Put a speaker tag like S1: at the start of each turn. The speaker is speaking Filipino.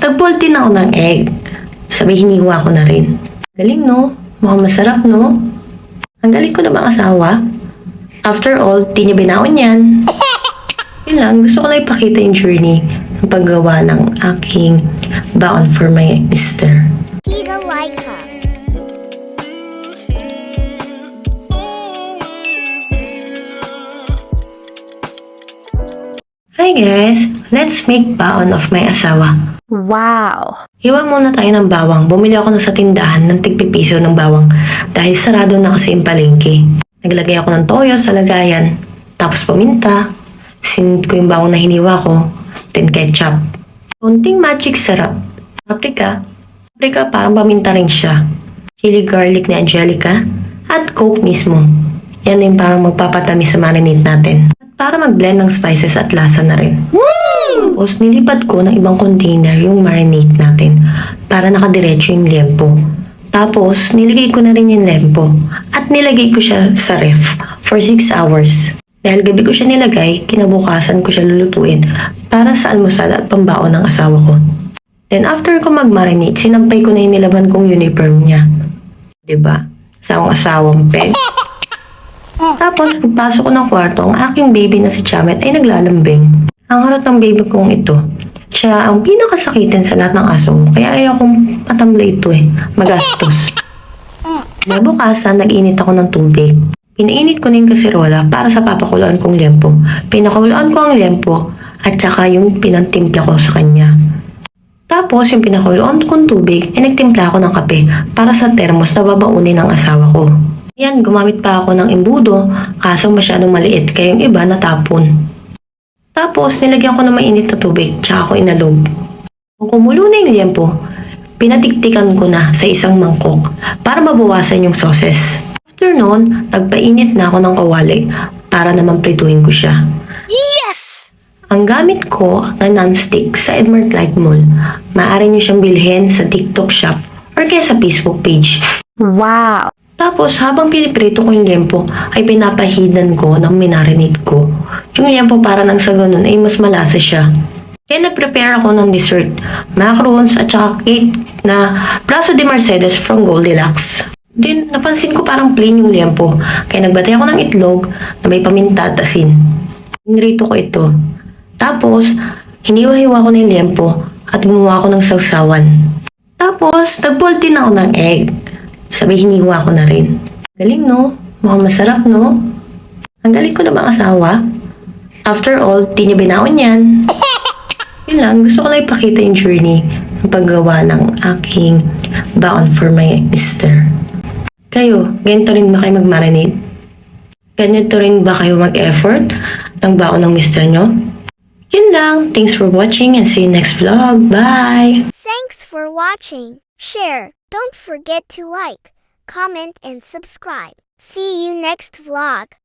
S1: nag-boil din ako ng egg. Sabi, hiniwa ko na rin. Galing, no? Mukhang masarap, no? Ang galing ko na bang asawa? After all, di niya binaon yan. Yun lang, gusto ko lang ipakita yung journey ng paggawa ng aking baon for my mister.
S2: Tita Laika.
S1: Hi guys! Let's make baon of my asawa.
S3: Wow.
S1: Iwan muna tayo ng bawang. Bumili ako na sa tindahan ng tigpipiso ng bawang dahil sarado na kasi yung palengke. Naglagay ako ng toyo sa lagayan, tapos paminta, sinid ko yung bawang na hiniwa ko, then ketchup. Konting magic sarap. Paprika. Paprika parang paminta rin siya. Chili garlic ni Angelica at coke mismo. Yan yung parang magpapatamis sa marinade natin. At para mag-blend ng spices at lasa na rin. Tapos nilipat ko ng ibang container yung marinade natin para nakadiretso yung lempo. Tapos nilagay ko na rin yung lempo at nilagay ko siya sa ref for 6 hours. Dahil gabi ko siya nilagay, kinabukasan ko siya lulutuin para sa almusal at pambaon ng asawa ko. Then after ko mag-marinate, sinampay ko na yung nilaban kong uniform niya. ba? Asawang asawang peg. Tapos, pagpasok ko ng kwarto, ang aking baby na si Chamet ay naglalambing. Ang harot ng baby kong ito, siya ang pinakasakitin sa lahat ng aso ko, kaya ayaw kong matamlay ito eh, magastos. Nabukasan, nag-init ako ng tubig. Pinainit ko na yung kasirola para sa papakuluan kong lempo. Pinakuluan ko ang lempo at saka yung pinantimpla ko sa kanya. Tapos, yung pinakuluan kong tubig, ay nagtimpla ako ng kape para sa termos na babaunin ng asawa ko. Yan, gumamit pa ako ng embudo, kaso masyadong maliit, kaya yung iba natapon. Tapos, nilagyan ko ng mainit na tubig, tsaka ko inalog. Kung kumulo na yung liempo, pinatiktikan ko na sa isang mangkok para mabawasan yung sauces. After nun, nagpainit na ako ng kawali para naman prituhin ko siya.
S3: Yes!
S1: Ang gamit ko na non-stick sa Edmart Light Mall, maaari nyo siyang bilhin sa TikTok shop or kaya sa Facebook page.
S3: Wow.
S1: Tapos, habang piniprito ko yung lempo, ay pinapahidan ko ng minarinate ko. Yung lempo para nang sa ganun ay mas malasa siya. Kaya nag-prepare ako ng dessert, macarons at saka cake na Plaza de Mercedes from Goldilocks. Then, napansin ko parang plain yung lempo, kaya nagbatay ako ng itlog na may paminta at asin. Pinrito ko ito. Tapos, hiniwa-hiwa ko na yung lempo at gumawa ako ng sausawan. Tapos, nag-boil din ako ng egg. Sabi, hiniwa ko na rin. Galing, no? Mukhang masarap, no? Ang galing ko na bang asawa? After all, di niya binaon yan. Yun lang, gusto ko lang ipakita yung journey ng paggawa ng aking baon for my mister. Kayo, ganito rin ba kayo mag-marinate? Ganito rin ba kayo mag-effort ng baon ng mister nyo? Yun lang. Thanks for watching and see you next vlog. Bye!
S2: Thanks for watching. Share. Don't forget to like, comment, and subscribe. See you next vlog.